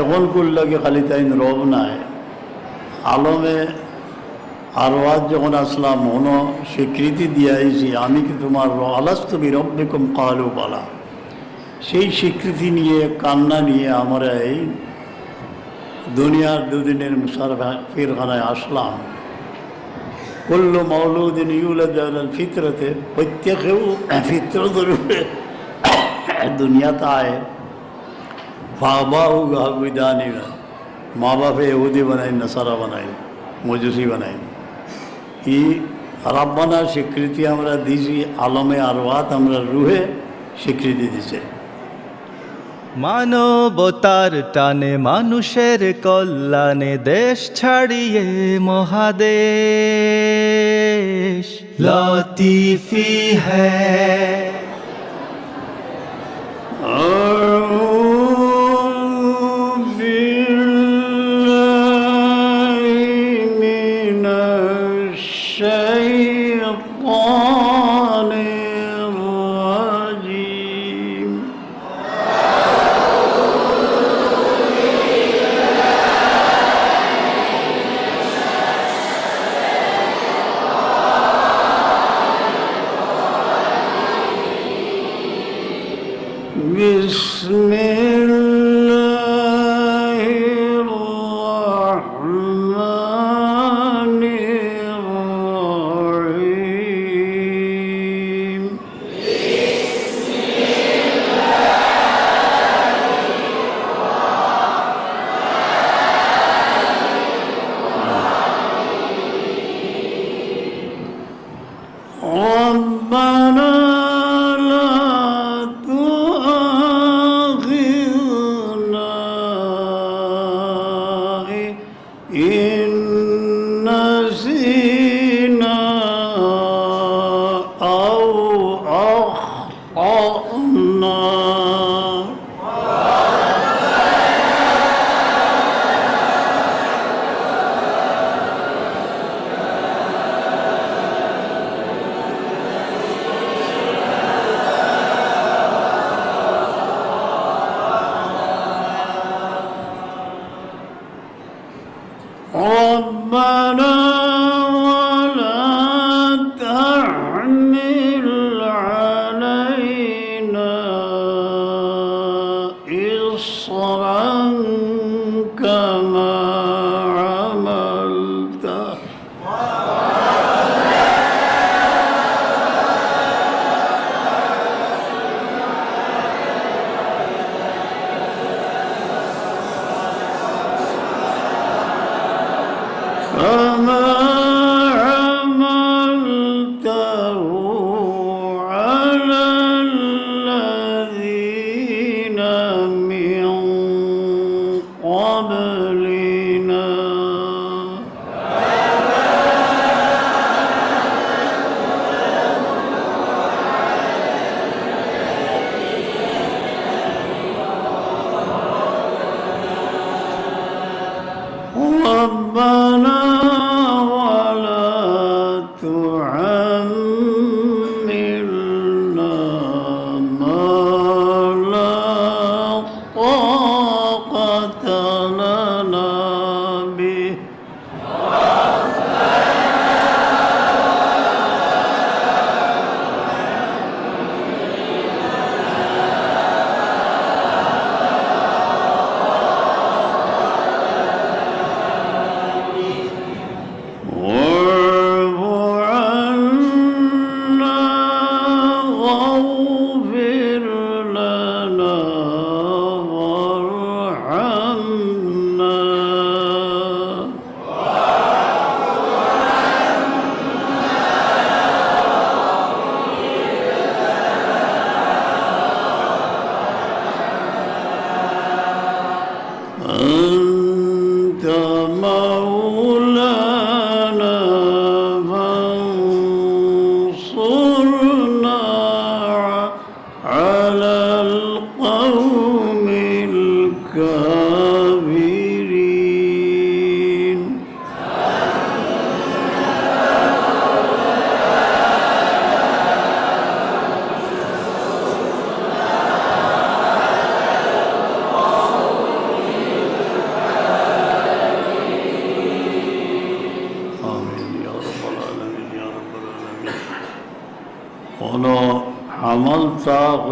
এখন করলাকে খালি তাই রব নাই। আলমে আরওয়াজ যখন আসলাম মন স্বীকৃতি দিয়ে আইছি আমি কি তোমার আলাস্তবি রব্বিকম কালু বলা। সেই স্বীকৃতি নিয়ে, কান্না নিয়ে আমরা এই দুনিয়ার দুদিনের মুসারফিরখানায় আসলাম। কুল্লু মৌলুদিন ইউলাদ ফিতরতে, প্রত্যেকেও ফিতরত রূপে দুনিয়াতে আয়। গাহবিদানি মা বাপে এহুদি বানাই নাসারা বানাই মজুসি বানাই ই রাব্বানার স্বীকৃতি আমরা দিছি, আলমে আরওয়াত আমরা রুহে স্বীকৃতি দিছে। মানবতার টানে মানুষের কল্যাণে দেশ ছাড়িয়ে মহাদেশ। লতিফি হ্যায়।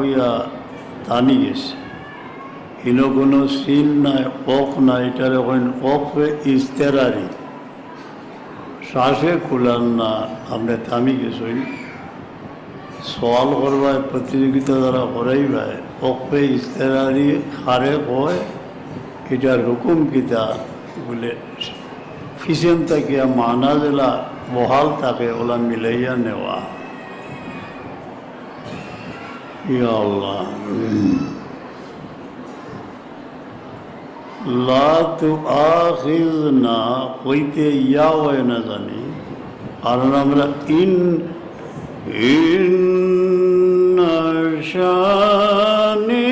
হইয়া টানি গেছে। ইনো কোনো সিন নাই অফ নাই, এটার এখন অফে ইস্তেরারি। শ্বাসে খুলান না আপনি থামি গেছেন সওয়াল করবায়, প্রতিযোগিতা দ্বারা করাইবায় অফে ইস্তেরারি খারে হয় এটার হুকুম কিতা বলে ফিসেন তাকিয়া মানা জেলা বহাল তাকে ওলা মিলাইয়া নেওয়া। হইতে ইয়া হয় না জানি। কারণ আমরা ইন ইন শানি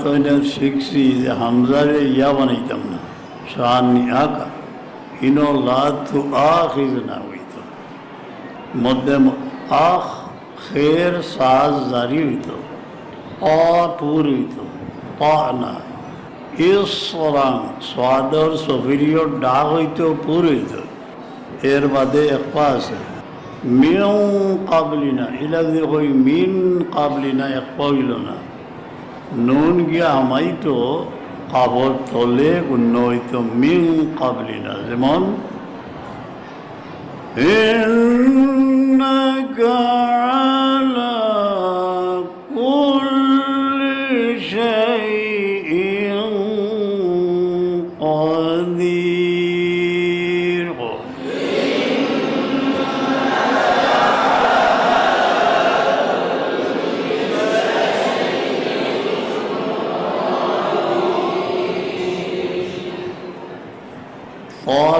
ইন্না আতয়না শিখছি যে হামজারে ইয়া বানাইতাম না। শানি আকা, ইনো লা তু আখিজ না হইত মধ্যে আখ, খের, সাজ, জারি হইত টুর হইত প না। ইসরাং স্বাদর সফিরিয়র ডাক হইত পুর হইত এর বাদে এক পা আছে। মিউ কাবলিনা এলাক দিয়ে কই মিন কাবলিনা এক পা হইল না। নুন গিয়া আমাইতো কাবর তলে উন্ন হইতো মিং কাবলিনা যেমন إنك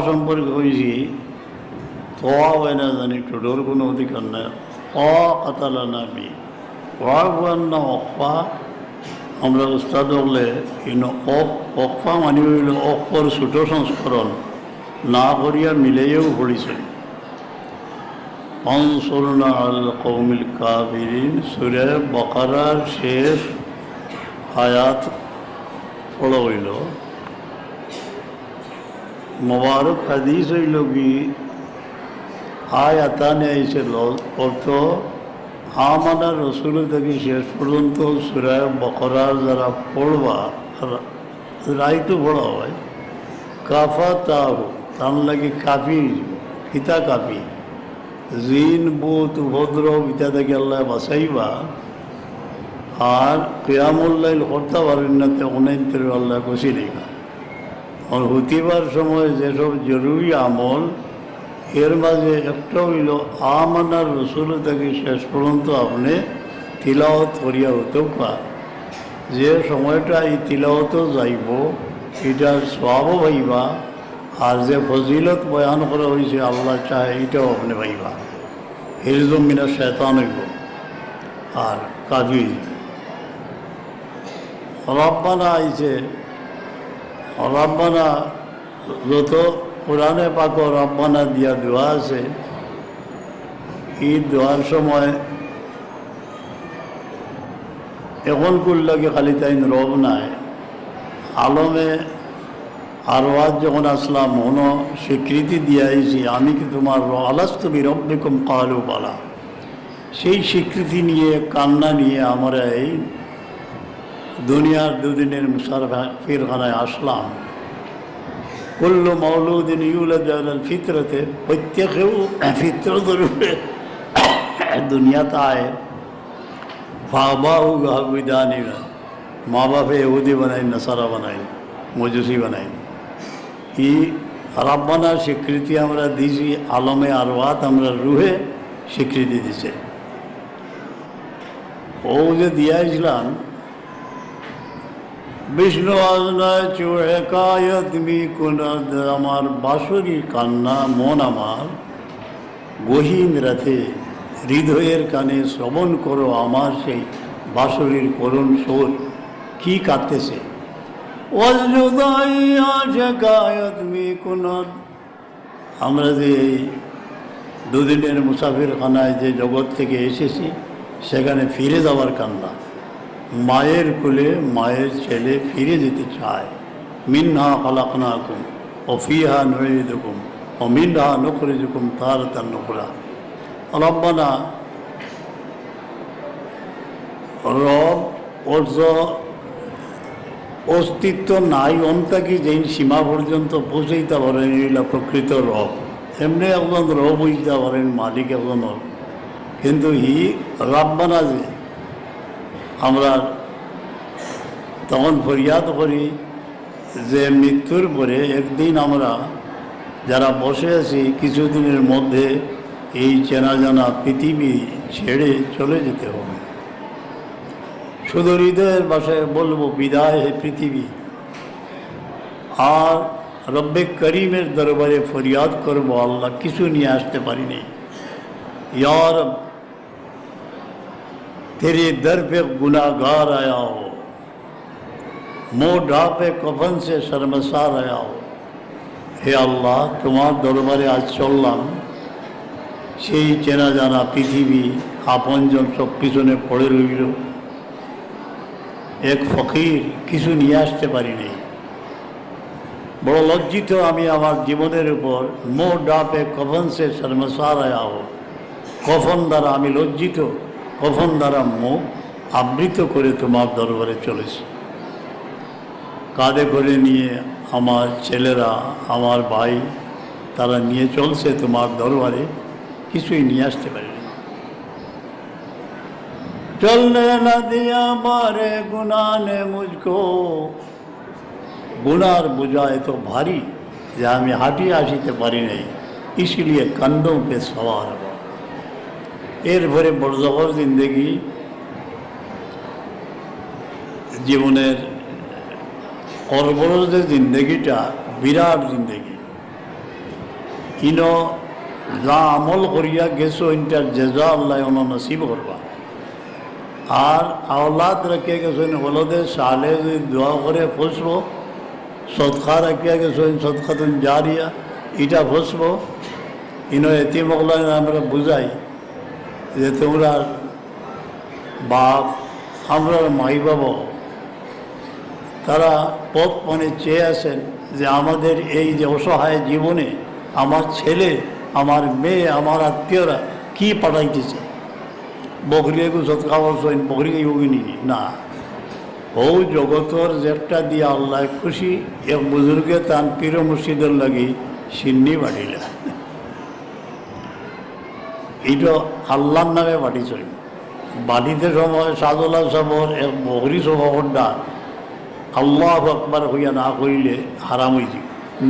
সম্পর্কে হয়েছি তোয়া হয় না জানি টোটোর কোনো অধিকার নাই অ কাতালা নামি অফা আমরা উস্তাদ হলে ইন অফা মানি হইল অফর ছোট সংস্করণ না করিয়া মিলাইয়াও পড়িছেন অনসরনা আল কৌমিল কাবিরিন সুরে বকারার শেষ আয়াত ফল হইল মোবারক হাদিস হইল কি? আয়াতানে আইছিল অর্থ আমাদের রসুল থেকে শেষ পর্যন্ত সুরায় বকরার যারা পড়বা রাইটু পড়া হয়, কাফা তাহ, তার লাগে কাফি কিতা কাফি। জিন, বুত, ভদ্র ইতা থেকে আল্লাহ বাসাইবা আর কেয়ামুল্লাইল করতে পারেন না, তে অনেক আল্লাহ খুশি নেবা হুতিবার সময় যেসব জরুরি আমল, এর মাঝে একটা হইল, আমানার রসুল থেকে শেষ পর্যন্ত আপনি তিলাওত করিয়া হতো পা যে সময়টা এই তিলাওত যাইব, এটার সবও ভাইবা, আর যে ফজিলত বয়ান করা হয়েছে আল্লাহ চাহে এটাও আপনি ভাইবা। হিরজম মিনা শেতান হইব, আর কাজী। রব্বানা আইছে রব্বানা যত কোরআনে পাক রব্বানা দিয়া দোয়া আছে, এই দোয়ার সময় এখন করলে খালি তাই রব নাই। আলমে আরওয়াজ যখন আসলাম মনো স্বীকৃতি দিয়ে আইছি আমি কি তোমার আলাস্ত বিরব্বিকম? কালু বলা। সেই স্বীকৃতি নিয়ে, কান্না নিয়ে আমরা এই দুনিয়ার দুদিনের মুসারফিরখানায় আসলাম। কুল্ল মৌলুদিন ইউলাদ ফিতরতে, প্রত্যেকেও ফিতরতের উপরে দুনিয়াতে আয়। ফাবাহু বিধানিরা মা বাপে এহুদি বানাই নাসারা বানাই মজুসি বানাই ই রাব্বানার স্বীকৃতি আমরা দিছি, আলমে আর আরওয়াত আমরা রুহে স্বীকৃতি দিছে। ও যে দিয়াছিলাম বিষ্ণু আজনা চোহে কায়ত মি কুনাদ, আমার বাসরি কান্না মন আমার। গহীন রাতে হৃদয়ের কানে শ্রবণ করো আমার সেই বাসরির করুণ সোর। কি কাঁদতেছে? কায়ত মি আমরা যে এই দুদিনের মুসাফির খানায় যে জগৎ থেকে এসেছি, সেখানে ফিরে যাওয়ার কান্না। মায়ের কোলে মায়ের ছেলে ফিরে যেতে চায়। মিনহা খালাকনাকুম, ও ফিহা নুইদুকুম ও মিনহা নখরিজুকুম তার তার নখরা। রব্বানা রব ওর অস্তিত্ব নাই, অন্তাকি যেই সীমা পর্যন্ত পৌঁছাইতে পারেন এগুলা প্রকৃত রব। এমনি একজন রব হইতে পারেন, মালিক একজন কিন্তু ই রাব্বানা যে আমরা তখন ফরিয়াদ করি যে মৃত্যুর পরে একদিন আমরা যারা বসে আছি কিছুদিনের মধ্যে এই চেনা জানা পৃথিবী ছেড়ে চলে যেতে হবে। শুধু হৃদয়ের বাসায় বলব, বিদায় হে পৃথিবী। আর রব্বে করিমের দরবারে ফরিয়াদ করব, আল্লাহ কিছু নিয়ে আসতে পারিনি। यार तेरे दर पे गुनाहगार आया हो मोह ढापे कफन से शर्मसार आया हो হে আল্লাহ তোমার দরবারে আজ চললাম সেই চেনা জানা পৃথিবী আপনজন সব পিছনে পড়ে রইল এক ফকির কিছু নিয়ে আসতে পারিনি বড় লজ্জিত আমি আমার জীবনের উপর মোহ ডাপে কফন সে শর্মসার আয়া হো কফন দ্বারা আমি লজ্জিত কফন দ্বারা মুখ আবৃত করে তোমার দরবারে চলেছি কাঁধে করে নিয়ে আমার ছেলেরা আমার ভাই তারা নিয়ে চলছে তোমার দরবারে কিছুই নিয়ে আসতে পারিনি চলনে না দিয়া মারে গুনা নে মুঝকো গুনার বোঝায় তো ভারী যে আমি হাঁটিয়ে আসিতে পারি নাই ইসলিয়ে কান্দোं पे सवार হওয়া এরপরে বড় জবর জিন্দগি, জীবনের কর্বর যে জিন্দগিটা বিরাট জিন্দগি। ইন যা আমল করিয়া গেছো, ইনটার জেজা আল্লাহ অন নসিব করবা। আর আওলাদ রেখে গেছেন হলদে সালে যদি দোয়া করে ফসবো সৎখা রাখিয়া গেছেন সৎখাতুন জারিয়া এটা ফসবো। ইনো এতি মগলায় আমরা বুঝাই যে তোমরা বাপ আমরা মাই বাবা তারা পথ মানে চেয়ে আসেন যে আমাদের এই যে অসহায় জীবনে আমার ছেলে, আমার মেয়ে, আমার আত্মীয়রা কি পাঠাইতেছে? বকরিয়াকে সৎকা বলছেন বকরিকে যোগিনী না। ও জগতর যেটা দিয়ে আল্লাহ খুশি এক বুজুর্গে তান পীর মুর্শিদের লাগি সিন্নি বাড়িলা। এইটা আল্লাহর নামে বাটিছই বাটিতে সময় সাজলা সবর এক বহরি স্বভাবটা আল্লাহ আকবার হইয়া না কইলে হারাম হইছি।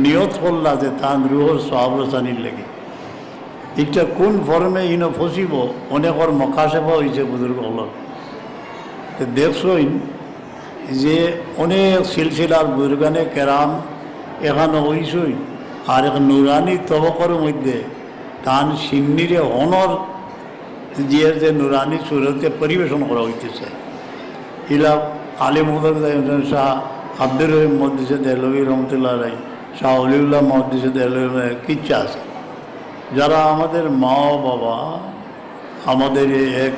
নিয়ত করলা যে তান রুহর সহাবরসানির লেগে। এটা কোন ফর্মে ইনো ফসিব, অনেকর মকাশেফা হয়েছে বুজুর্গ হল তো দেখছই যে অনেক সিলসিলার বুজুর্গানে কেরাম এখানে হইছই আর এক নুরানি তবকর মধ্যে তান সিন্নিরে অনর যে যে নুরানি সুরতে পরিবেশন করা হইতেছে ইলা আলী মোহাম্মদ শাহ আব্দুর রহিম মহদিসে দেহলবী রহমতুল্লাহ রাই শাহ অলিউল্লাহ মহদিসে দেহলবী কিচ্ছা আছে যারা আমাদের মা বাবা আমাদের এক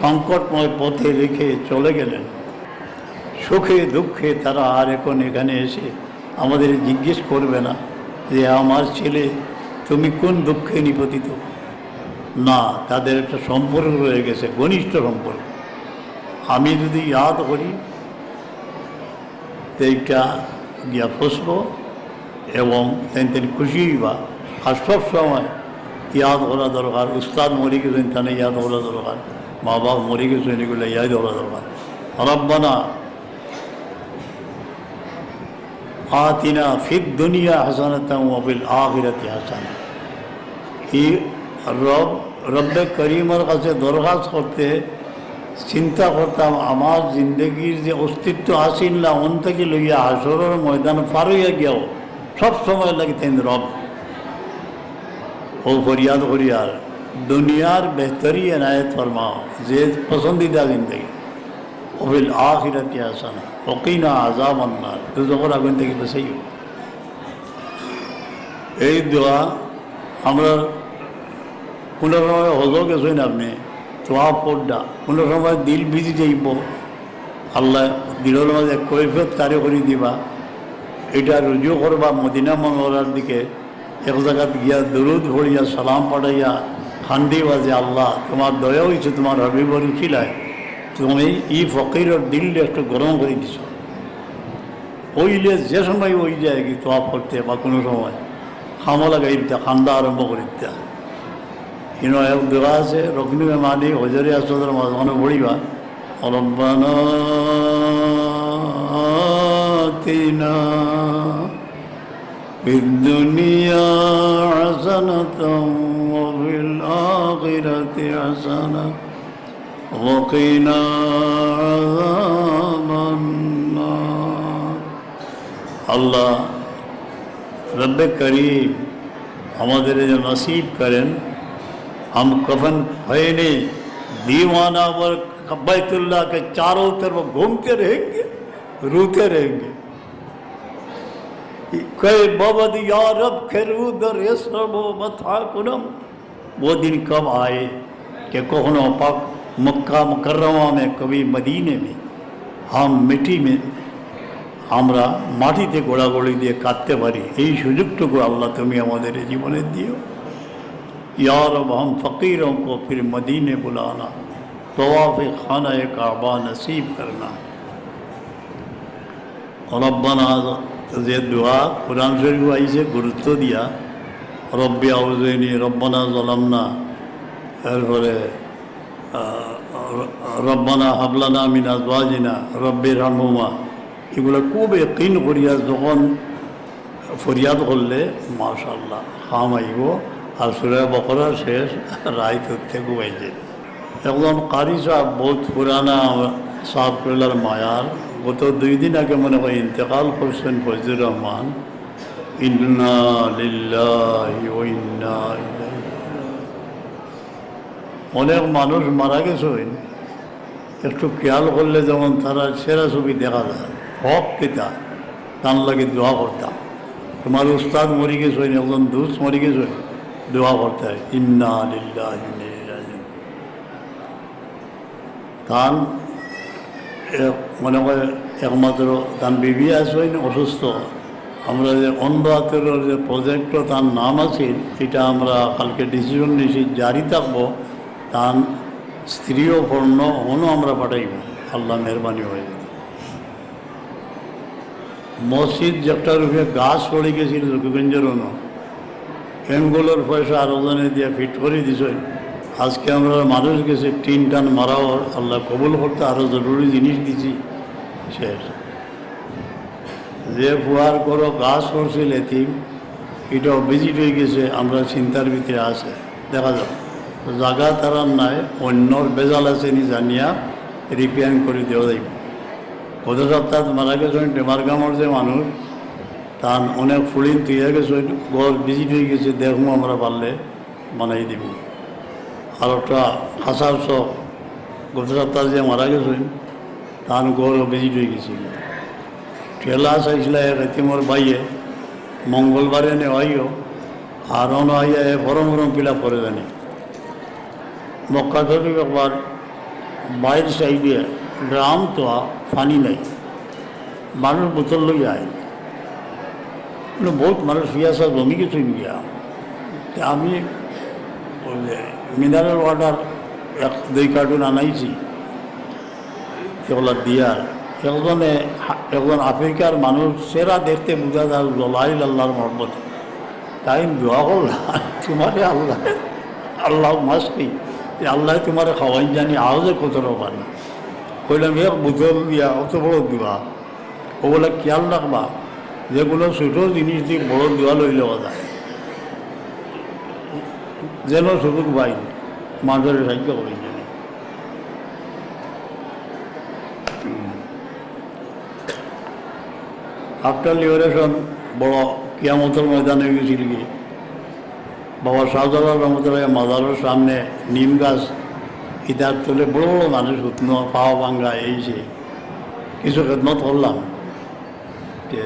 সংকটময় পথে রেখে চলে গেলেন সুখে দুঃখে তারা আর এখন এখানে এসে আমাদের জিজ্ঞেস করবে না যে আমার ছেলে তুমি কোন দুঃখে নিপতিত না, তাদের একটা সম্পর্ক রয়ে গেছে, ঘনিষ্ঠ সম্পর্ক। আমি যদি ইয়াদ করি এইটা গিয়া ফসব এবং তেন খুশি হইবা। আর সব সময় ইয়াদ করা দরকার, উস্তাদ মরে গেছেন তাহলে ইয়াদ করা দরকার মা বাবা মরে গেছেন এগুলো ইয়াদ করা দরকার। রব্বানা আতিনা ফিদ দুনিয়া হাসানাতা ওয়াফিল আখিরাতি হাসানা। এই রব, রব্বে করিমের কাছে দরখাস্ত করতে চিন্তা করতাম, আমার জিন্দগির যে অস্তিত্ব আসিল না, অন থেকে লইয়া হাসরের ময়দান পার হইয়া গিয়াও, সব সময় লাগে তেন রব। ও ফরিয়াদ ফরিয়াদ দুনিয়ার বেহতরি এনায়ত ফরমাও, যে পসন্দিদা জিন্দগি। ওবিল আখিরাতি হাসানা, ওকিনা আজাব আন্নার তো যখন আগুন থেকে বেঁচেই এই দোয়া আমরা কোনো সময় হজও গেছেন আপনি? তোয়া পড়ডা কোনো সময় দিল ভিজি যাইব আল্লাহ দিলের মাঝে কৈফত কারে করে দিবা। এটা রুজু করবা মদিনা মনোরার দিকে। এক জায়গাত গিয়া দরুদ ভরিয়া সালাম পাঠাইয়া, খান্দি বাজে, আল্লাহ তোমার দয়া হয়েছে তোমার হবিবর খিলায় তুমি ই ফকিরের দিল একটু গরম করে দিছ। ওইলে যে সময় ওই যায় কি তোয়া করতে বা কোনো সময়। খামলা গাইতে খান্দা আরম্ভ করিতে ইনো এক দোয়া আছে রগ্নি মানি হজরে আসদের মাঝখানে পড়িবা রব্বানা আতিনা في الدنيا حسنة وفي الآخرة حسنة وقنا عذاب النار আল্লাহ রব্বে করিম আমাদের যে নসিব করেন हम कफन पहने दीवाना पर बैतुल्ला के चारों तरफ घूमते रहेंगे रोते रहेंगे कई बबद यारब खरूदर यसरबो मथा कुनम वो दिन कब आए कि कोहनो पाक मक्का मुकर्रमा में कभी मदीने में हम मिट्टी में আমরা মাটিতে গোড়াগড়ি দিয়ে কাঁদতে পারি এই সুযোগটুকু আল্লাহ তুমি আমাদের জীবনে দিও یا رب، ہم فقیروں کو پھر مدینے بلانا، طواف خانہ کعبہ نصیب کرنا۔ ربنا زید دعا قرآن شریف بھائی سے گرتو دیا۔ رب آؤزینی ربنا ظلمنا۔ ربنا حبلنا من ازواجنا، رب رحمہما کوب یقین একইন زغن فریاد غلے، ماشاءاللہ خامہ ہی وہ۔ আর সুরে বকরা শেষ রায় তথ্যে ঘুমাইছে। একজন কারি সাহেব বহুত পুরানা সাহেব করলার মায়ার, গত দুই দিন আগে মনে হয় ইন্তেকাল করছেন ফজুর রহমান। ইন্না ইন্না অনেক মানুষ মারা গেছেন। একটু খেয়াল করলে যেমন তারা সেরা ছবি দেখা যায়। হক পিতা তার লাগে দোয়া করতাম। তোমার উস্তাদ মরি গেছেন, একজন দুস মরি গেছেন। দোয়া করতে হয়। ইন্না লিল্লাহি ওয়া ইন্না ইলাইহি রাজিউন। তান মনে হয় একমাত্র তার বিবি আসবেন অসুস্থ। আমরা যে অন্ধ আতরের যে প্রজেক্ট তার নাম আছে, এটা আমরা কালকে ডিসিশন নিয়েছি, জারি থাকব। তার স্ত্রীও পূর্ণ হনও আমরা পাঠাইব। আল্লাহ মেহরবানি হয়ে যাবে। মসজিদ যেটার উপরে গাছ পড়ে গেছিল রঘুগঞ্জের অন্য এঙ্গুলোর পয়সা আরও জনে দিয়ে ফিট করে দিছেন। আজকে আমরা মানুষ গেছে টিন টান মারাও আল্লাহ কবুল করতে আরও জরুরি জিনিস দিছি, শেষ। যে ফুয়ার করো, গাছ করছিল এতিম এটাও ভিজিট হয়ে গেছে, আমরা চিন্তার ভিতরে আছে। দেখা যাক। জায়গা তারা নাই, অন্যর বেজাল আছে নি জানিয়া রিপেয়ারিং করে দেওয়া যাইব। গত সপ্তাহ মারা গেছেন ডেমারগামর যে মানুষ তার অনেক ফুলিন তুইয়া গেছেন ঘর ভিজিট হয়ে গেছে, দেখুন আমরা পারলে বানাই দিব। আর একটা খাসার শখ গত সপ্তাহ যে মারা গেছেন তার ঘর ভিজিট হয়ে গেছিল ঠেলা চাইছিল এক এতিমর বাইয়ে মঙ্গলবারে নেওয়াইও আর অন আইয়া এ গরম গরম পিলা করে জানি মক্কা শরীফ একবার বাইর সাইডে গ্রাম তো পানি নাই, মানুষ বোতল লই আয়। কিন্তু বহুত মানুষ পিয়াসা জমি কিছু গিয়া আমি মিনারেল ওয়াটার এক, দুই কার্টুন আনাইছি, সেগুলো দিয়ার। একজনে একজন আফ্রিকার মানুষ, সেরা দেখতে বোঝা যায় জলাই আল্লাহর মহব্বত। তাই দোয়া করলাম, তোমারে আল্লাহ আল্লাহ মাসকি আল্লাহ তোমারে খাওয়াই জানি আওয়াজে কত রকম কইলাম এক বোতল দিয়া, অত বড় দোয়া। ওগুলো খেয়াল রাখবা যেগুলো ছোটো জিনিস দিয়ে বড় দোয়া লই লওয়া যায় যেন সুযোগ পাই মাঝের সাহায্য করি আফটার লিবারেশন বড় কিয়ামতের ময়দানে গেছিল কি? বাবা শাহজালাল রহমতুল্লাহ মাজারের সামনে নিম গাছ ইতার তোলে বড় বড় মানুষ উঠনো পাওয়া ভাঙ্গা এই সে কিছু খেদমত করলাম। যে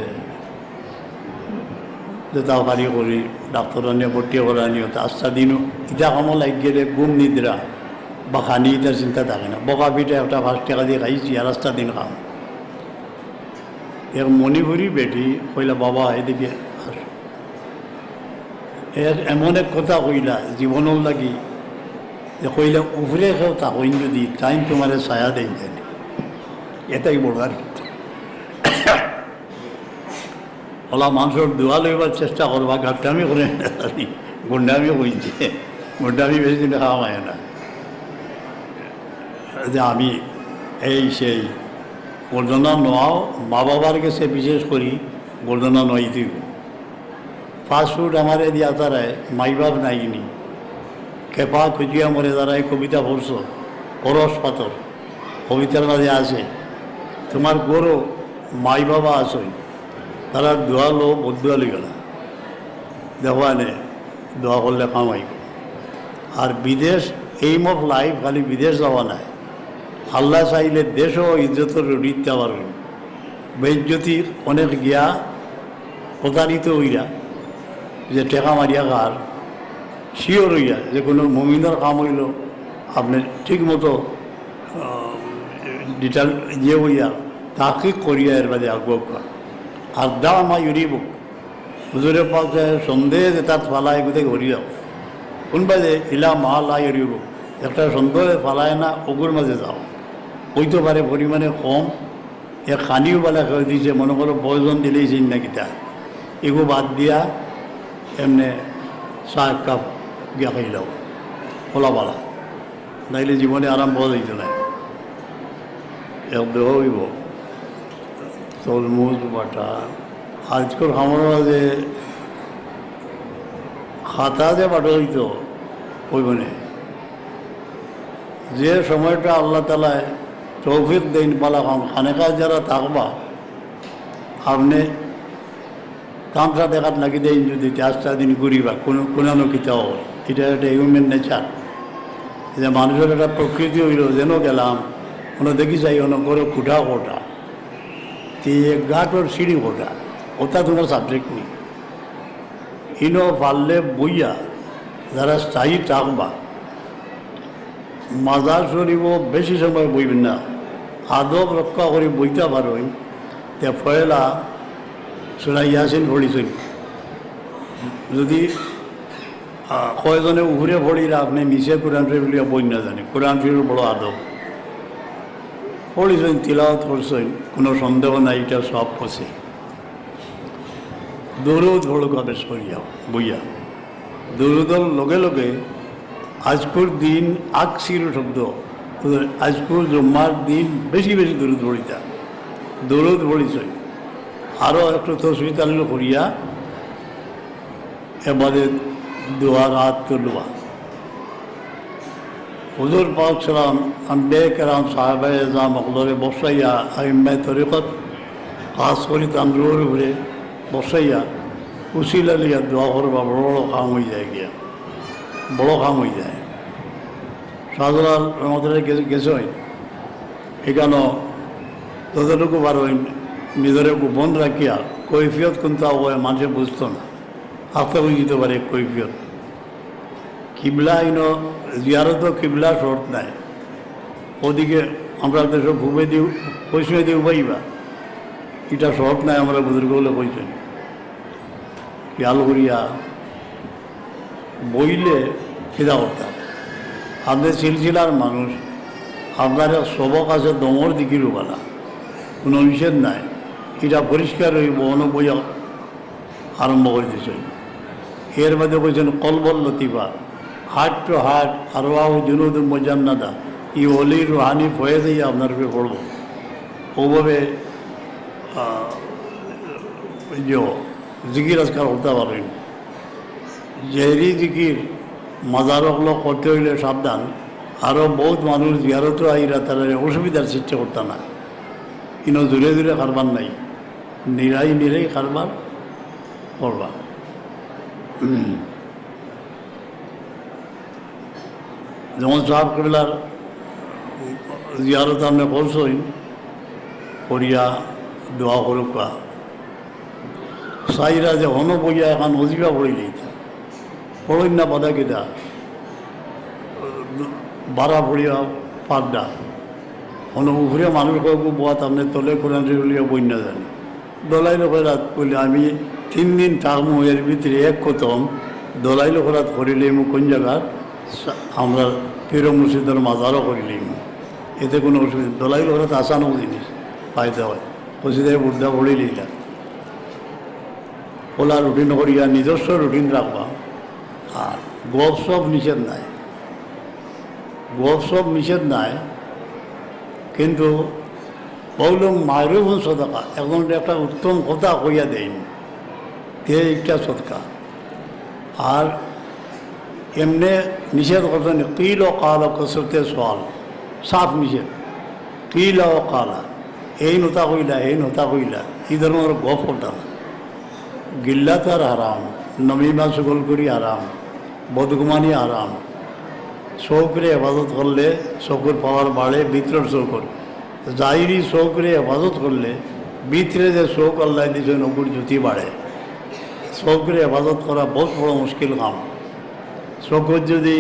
করি ডাক্তার নিয়ে ভর্তি করা নিয়ে আস্তা দিনও ইটা কামো লাগ গেলে গুম নিদ্রা বা খানি ইটার চিন্তা থাকে না। বকা পিঠে একটা পাঁচ টাকা দিয়ে খাইছি আস্তা দিন খাম এক মণিপুরি বেটি কইলা, বাবা, এদিকে এর এমন এক কথা কইলা জীবনের লাগি। যে কইলা উফরে খেও তা কইন যদি তাই তোমার ছায়া দেন জানি এটাই বড় আর কি। ওলা মানুষের দোয়া লইবার চেষ্টা করবা গাপটামি করে গুন্ডামি কইছে গুন্ডামি বেশি দিন খাওয়া হয় না। যে আমি এই সেই গর্দনা নোয়াও মা বাবার কাছে বিশেষ করি গর্দনা নয় তুই ফাস্ট ফুড আমার দিয়া মাই বাপ নাইনি কেপা খুঁজিয়া মরে দাঁড়ায় কবিতা পড়ছ পরশ পাথর। কবিতার মাঝে আছে, তোমার গরু মাই বাবা আসই তারা দোয়া লো লিবে না দেওয়ানে দোয়া করলে কামাইব আর বিদেশ এইম অফ লাইফ খালি বিদেশ যাওয়া নাই। আল্লাহ চাইলে দেশও ইজ্জতের রিতে পারবেন বেজ্জতি অনেক গিয়া প্রতারিত হইয়া, যে টেকা মারিয়া কার শিওর হইয়া, যে কোনো মমিনার কাম হইল, আপনি ঠিক মতো ডিটাল ইয়ে হইয়া তাকে করিয়া এর বাদে আগ্রহ আর দা আমা ইউরিব হুজুরে পাশে সন্দেহ তার ফালায় গোটে ঘুরিয়াও কোনবা যে ইলা মা লা ইউরিব একটা সন্দেহ ফালায় না ওগুর মাঝে যাও। হইতে পারে পরিমাণে কম। এ খানিও বেলা খেয়ে দিয়েছে মনে করো প্রয়োজন দিলেই চিন না কিতা এগো বাদ দিয়া এমনি চাহ এক কাপ গিয়া খাই খাইলাও খোলাবালা নাইলে জীবনে আরাম পাওয়া যাইত না। দেহ হইব। তরমুজ, বাটা। আজকাল আমরা যে খাতা যে বাটা হইতো ওইখানে যে সময়টা আল্লাহ তালায় তৌফিক দেন পালা কাম খানেকা যারা থাকবা, আপনি কামটা দেখাত লাগি দেন যদি চারটা দিন ঘুরিবা, কোনো কোনানো কিতাও এটা একটা হিউম্যান নেচার যে মানুষের একটা প্রকৃতি হইল, যেন গেলাম, কোনো দেখি যাই কোনো করে কুঠা কোটা তে গাটোর সিঁড়ি কোটা ওটা তোমার সাবজেক্ট নেই ইনো পারলে বইয়া যারা স্থায়ী থাকবা মাজার শরীফও বেশি সময় বইবেন না আদব রক্ষা করে বইতে পারোই তে ফয়লা সুরা ইয়াসিন পড়িছেন যদি কয়জনে উঘুরে পড়িরা আপনি নিচে কোরআন শরীফ বই না জানি কোরআন শরীফ বড় আদব পড়িছেন তিলাওয়াত করছেন কোনো সন্দেহ নাই, এটা সব পছে দৌড়ও ধরো বেশ করিয়া বইয়া। দৌড়দল লগে লগে আজকুর দিন আকসির শব্দ আজকুর জম্মার দিন বেশি বেশি দূরত ভরিতা দৌড়ত ভরিছে আরও একটু তসবি তালিল করিয়া এবারে দোয়া, রাত তুলবা হুজুর পাক সালাম আম্বে কেরাম সাহেব এজাম অকলরে বসাইয়া, আইম্মায় তরিকত কাজ করি তান্দ্রুর উপরে বসাইয়া উচিলা লিয়া দোয়া করবা, বড় বড় কাম হয়ে যায় গিয়া। বড় কাম হয়ে যায়। শাহজালাল আমাদের গেছে এখানে যতটুকু পারবেন নিজের গোপন রাখিয়া, কৈফিয়ত কিন্তু হয় মানুষে বুঝতো না। হাতে বুঝতে পারে কৈফিয়ত। কিবলা ইন জিয়ারত কিবলা শর্ট নাই। ওদিকে আমরা দেশে ঘুমে দিও পয়সা দিও পাইবা এটা শর্ট নাই আমরা বুজুর্গ বলে কইছেন খেয়াল করিয়া বইলে সেটা করতাম আপনি সিলসিলার মানুষ, আপনার সবক আছে দমর দিকিরও বলা কোনো নিষেধ নাই। এটা পরিষ্কার হইব বই আরম্ভ করে দিয়েছেন। এর মধ্যে বলছেন কলবল লতিফা। হার্ট টু হার্ট আরওয়াহ জুনুদ মজান্নাদা। ই অলি রুহানি ফয়েজেই আপনার উপরে পড়ব ওভাবে জিকির আজকাল করতে পারেন জেহরি জিকির মাজারকল করতে হইলে সাবধান। আরও বহুত মানুষ জিয়ারত আইরা তারা অসুবিধার সৃষ্টি করতে না। কিন্তু দূরে দূরে কারবার নাই। নিরাই নিরাই কারবার করবা। যেমন সাহাব কবিলার জিয়ারত আপনি করছই করিয়া দোয়া করুকা সাইরা যে হন বইয়া এখন অজিবা পড়িলেই পড়ই না বাধা কেদা বাড়া পড়িয়া পাড্ডা হন উফরে মানুষ কাউকে বোয়াত আপনি তলে শরীফ বই না জানি। দলাই লোকেরাত বলে, আমি তিন দিন থাকব এর ভিতরে এক কথম দলাই লোকেরাত করিলে মু কোন জায়গার আমরা পীর মুর্শিদের মাজারও করিলে এতে কোনো অসুবিধা দলাই লোকেরাত আসানো জিনিস পাইতে হয়। কষিদে বুদ্ধা পড়ি লইলা ওলা রুটিন করিয়া নিজস্ব রুটিন রাখবা। আর গপ সব নিষেধ নাই। গপ সব নিষেধ নাই। কিন্তু বললাম মারুফ সদকা। এখন একটা উত্তম কথা কইয়া দেয়নি তে একটা সদকা। আর এমনি নিষেধ করতেন কিল ও কাল কসরতে সওয়াল সাফ নিষেধ। কিল ও কালা। এই নতা কইলা, এই নতা কইলা। এই ধরনের গপ করতা গিল্লা তার আরাম নমিমা সুগল করি আরাম বদগুমানি আরাম শৌকরে হেফাজত করলে শকুর পাওয়ার বাড়ে ভিতরের শৌকর জাহিরি শৌকরে হেফাজত করলে ভিতরে যে শৌক আল্লাহ দিয়েছে নকুর জ্যোতি বাড়ে। শৌকরে হেফাজত করা বহুত বড় মুশকিল কাম। শৌকর যদি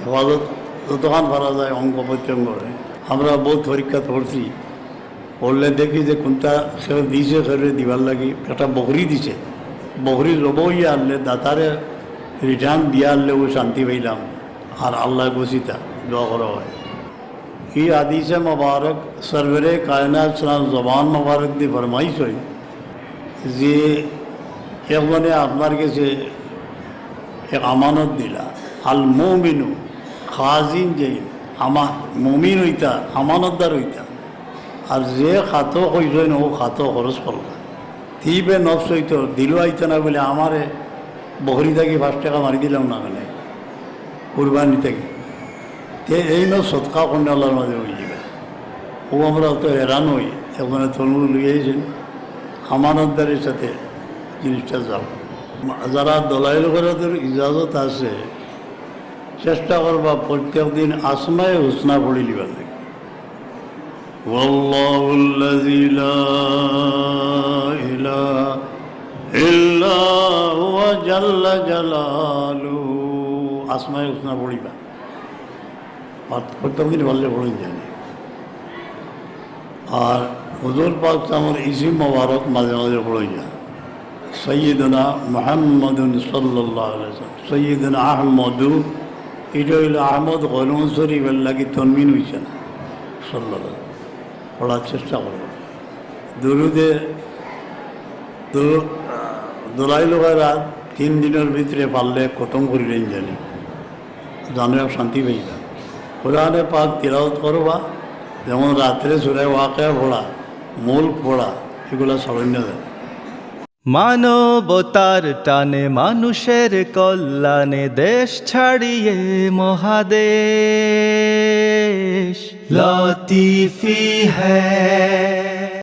হেফাজত যতক্ষণ করা যায় অঙ্ক প্রত্যঙ্গ করে আমরা বহুত পরীক্ষা করছি। পড়লে দেখি যে কোনটা সে দিছে, সেরে দিবার লাগি। একটা বকরি দিছে। বকরি লবই আনলে, দাতারে রিটার্ন দিয়া আনলে ও শান্তি পাইলাম। আর আল্লাহ গসিতা দোয়া করা হয়। এই আদিসে মুবারক, সরবরে সালাম, জবান মুবারক দিয়ে ফরমাইশ হয় যে একজনে আপনার কাছে আমানত দিলা। আল মমিনু, খাজিন যেইন আমা, মমিন হইতা, আমানতদার হইতা। আর যে খাতো কইসইন ও খাতো খরচ করলা তিবে নফস হইতো দিল আইতো না বলে আমারে বকরি থাকি পাঁচ টাকা মারি দিলাম না মানে কুরবানি থেকে। তে এই ন সৎকা কন্যা আল্লাহর মাঝে হয়ে যাবে ও আমরা অত হেরান হই এখন তলমুল লইয়াইছেন আমানতদারের সাথে জিনিসটা যাও যারা দলাইল করাদের ইজাজত আছে চেষ্টা করবা প্রত্যেক দিন আসমায় হুসনা পড়ি লিবার লাগে والله الذي لا إله إلا هو جل جلاله আসমায় হুসনা পড়িবা আর প্রত্যেক দিন বললে পড়ে জানি আর হুজুর পাক আমার ইসিম মোবারক মাঝে মাঝে পড়ে যায় সৈয়দনা মোহাম্মদুন সাল্লাহ সৈয়দনা আহমদু, এটা হইল আহমদ গলম শরীফ লাগে তনমিন হইছে না সাল্লাহ পড়ার চেষ্টা করব দুরুদে দোলাই লোকেরা তিন দিনের ভিতরে পারলে খতম করিলেন জানি। জানে শান্তি পাইবা কোরআনে পাক তিলাওত করবা, যেমন রাত্রে সুরায় ওয়াকে পড়া মূল পড়া, এগুলো সরণ্য দেয় মানবতার টানে মানুষের কল্যাণে দেশ ছাড়িয়ে মহাদেশ। লতিফি হ্যায়।